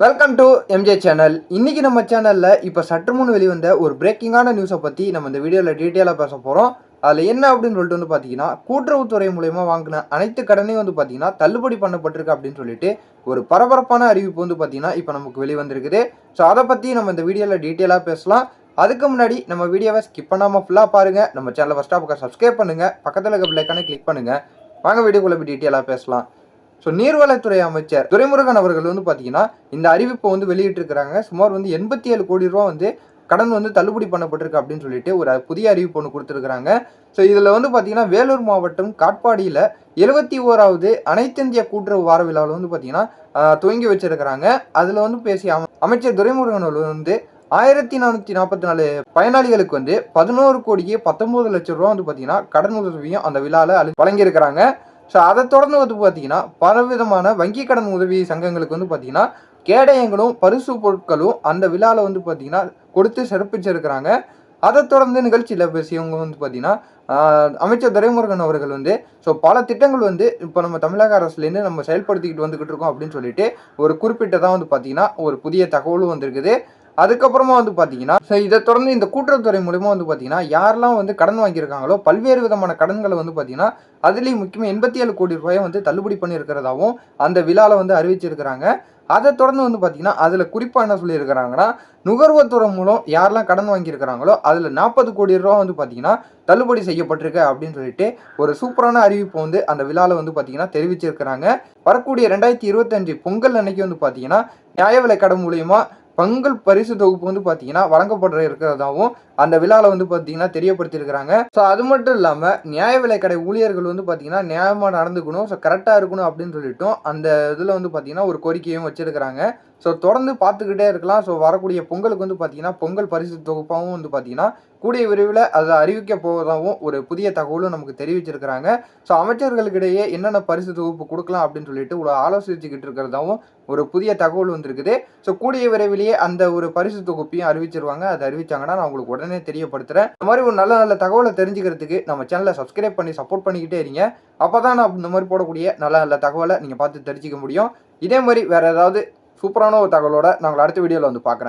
Welcome to MJ channel இன்றைக்கி நம்ம சேனலில் இப்போ சற்று முன் வெளிவந்த ஒரு பிரேக்கிங்கான நியூஸை பற்றி நம்ம இந்த வீடியோவில் டீட்டெயிலாக பேச போகிறோம் அதில் என்ன அப்படின்னு சொல்லிட்டு வந்து பார்த்தீங்கன்னா கூட்டுறவுத்துறை மூலயமா வாங்கின அனைத்து கடனையும் வந்து பார்த்தீங்கன்னா தள்ளுபடி பண்ணப்பட்டிருக்கு அப்படின்னு சொல்லிட்டு ஒரு பரபரப்பான அறிவிப்பு வந்து பார்த்தீங்கன்னா இப்போ நமக்கு வெளிவந்திருக்குது. ஸோ அதை பற்றி நம்ம இந்த வீடியோவில் டீட்டெயிலாக பேசலாம். அதுக்கு முன்னாடி நம்ம வீடியோவை ஸ்கிப் பண்ணாமல் ஃபுல்லாக பாருங்க. நம்ம சேனலை ஃபஸ்ட்டாக பக்கம் சப்ஸ்கிரைப் பண்ணுங்கள் பக்கத்தில் இருக்க பிள்ளைக்கான கிளிக் பண்ணுங்கள் வாங்க வீடியோக்குள்ளே போய் டீட்டெயிலாக பேசலாம். ஸோ நீர்வளத்துறை அமைச்சர் துரைமுருகன் அவர்கள் வந்து பார்த்தீங்கன்னா இந்த அறிவிப்பை வந்து வெளியிட்டிருக்கிறாங்க. சுமார் வந்து எண்பத்தி ஏழு கோடி ரூபா வந்து கடன் வந்து தள்ளுபடி பண்ணப்பட்டிருக்கு அப்படின்னு சொல்லிட்டு ஒரு புதிய அறிவிப்பு ஒன்று கொடுத்துருக்குறாங்க. ஸோ இதில் வந்து பார்த்தீங்கன்னா வேலூர் மாவட்டம் காட்பாடியில் எழுபத்தி ஓராவது அனைத்திந்திய கூட்டுறவு வார விழாவில் வந்து பார்த்தீங்கன்னா துவங்கி வச்சிருக்கிறாங்க. அதில் வந்து பேசிய அமைச்சர் துரைமுருகன் அவர்கள் வந்து ஆயிரத்தி நானூற்றி நாற்பத்தி நாலு பயனாளிகளுக்கு வந்து பதினோரு கோடியே பத்தொன்பது லட்சம் ரூபா வந்து பார்த்தீங்கன்னா கடன் உதவியும் அந்த விழாவில் வழங்கியிருக்கிறாங்க. ஸோ அதை தொடர்ந்து வந்து பார்த்தீங்கன்னா பலவிதமான வங்கி கடன் உதவி சங்கங்களுக்கு வந்து பார்த்தீங்கன்னா கேடயங்களும் பரிசு பொருட்களும் அந்த விழாவில் வந்து பார்த்தீங்கன்னா கொடுத்து சிறப்பிச்சிருக்கிறாங்க. அதை தொடர்ந்து நிகழ்ச்சியில் பேசியவங்க வந்து பார்த்தீங்கன்னா அமைச்சர் துரைமுருகன் அவர்கள் வந்து ஸோ பல திட்டங்கள் வந்து இப்போ நம்ம தமிழக அரசுலேருந்து நம்ம செயல்படுத்திக்கிட்டு வந்துக்கிட்டு இருக்கோம் அப்படின்னு சொல்லிட்டு ஒரு குறிப்பிட்டதாக வந்து பார்த்தீங்கன்னா ஒரு புதிய தகவலும் வந்திருக்குது. அதுக்கப்புறமா வந்து பார்த்தீங்கன்னா ஸோ இதை தொடர்ந்து இந்த கூட்டுறவுத்துறை மூலிமா வந்து பார்த்தீங்கன்னா யாரெல்லாம் வந்து கடன் வாங்கியிருக்காங்களோ பல்வேறு விதமான கடன்களை வந்து பார்த்தீங்கன்னா அதுலேயும் முக்கியமாக எண்பத்தி ஏழு கோடி ரூபாயை வந்து தள்ளுபடி பண்ணியிருக்கிறதாவும் அந்த விழாவில் வந்து அறிவிச்சிருக்கிறாங்க. அதை தொடர்ந்து வந்து பார்த்தீங்கன்னா அதில் குறிப்பாக என்ன சொல்லியிருக்கிறாங்கன்னா நுகர்வோத்துறை மூலம் யாரெல்லாம் கடன் வாங்கியிருக்கிறாங்களோ அதில் நாற்பது கோடி ரூபா வந்து பார்த்தீங்கன்னா தள்ளுபடி செய்யப்பட்டிருக்கு அப்படின்னு சொல்லிட்டு ஒரு சூப்பரான அறிவிப்பு வந்து அந்த விழாவில் வந்து பார்த்தீங்கன்னா தெரிவிச்சிருக்கிறாங்க. வரக்கூடிய ரெண்டாயிரத்தி இருபத்தஞ்சு பொங்கல் அன்னைக்கு வந்து பார்த்தீங்கன்னா நியாய விலை கடன் மூலயமா பங்கல் பரிசு தொகுப்பு வந்து பார்த்தீங்கன்னா வழங்கப்பட இருக்கிறதாவும் அந்த விழாவில் வந்து பார்த்தீங்கன்னா தெரியப்படுத்தியிருக்கிறாங்க. ஸோ அது மட்டும் இல்லாமல் நியாய விலை கடை ஊழியர்கள் வந்து பார்த்தீங்கன்னா நியாயமாக நடந்துக்கணும். ஸோ கரெக்டாக இருக்கணும் அப்படின்னு சொல்லிட்டும் அந்த இதில் வந்து பார்த்தீங்கன்னா ஒரு கோரிக்கையும் வச்சிருக்கிறாங்க. ஸோ தொடர்ந்து பார்த்துக்கிட்டே இருக்கலாம். ஸோ வரக்கூடிய பொங்கலுக்கு வந்து பார்த்தீங்கன்னா பொங்கல் பரிசு தொகுப்பாகவும் வந்து பார்த்தீங்கன்னா கூடிய விரைவில் அதை அறிவிக்க போவதாகவும் ஒரு புதிய தகவலும் நமக்கு தெரிவிச்சிருக்கிறாங்க. ஸோ அமைச்சர்களுக்கிடையே என்னென்ன பரிசு தொகுப்பு கொடுக்கலாம் அப்படின்னு சொல்லிட்டு ஒரு ஆலோசிச்சுக்கிட்டு இருக்கிறதாவும் ஒரு புதிய தகவல் வந்திருக்குது. ஸோ கூடிய விரைவிலேயே அந்த ஒரு பரிசு தொகுப்பையும் அறிவிச்சிருவாங்க. அதை அறிவிச்சாங்கன்னா நான் உங்களுக்கு உடனே தெரியப்படுத்துறேன் இந்த மாதிரி ஒரு நல்ல நல்ல தகவலை தெரிஞ்சுக்கிறதுக்கு நம்ம சேனலை சப்ஸ்கிரைப் பண்ணி சப்போர்ட் பண்ணிக்கிட்டே இருங்க. அப்போ தான் நான் இந்த மாதிரி போடக்கூடிய நல்ல நல்ல தகவலை நீங்கள் பார்த்து தெரிஞ்சுக்க முடியும். இதே மாதிரி வேறு ஏதாவது சூப்பரான ஒரு தகவலோட நாங்கள் அடுத்த வீடியோவில் வந்து பார்க்குறேன்.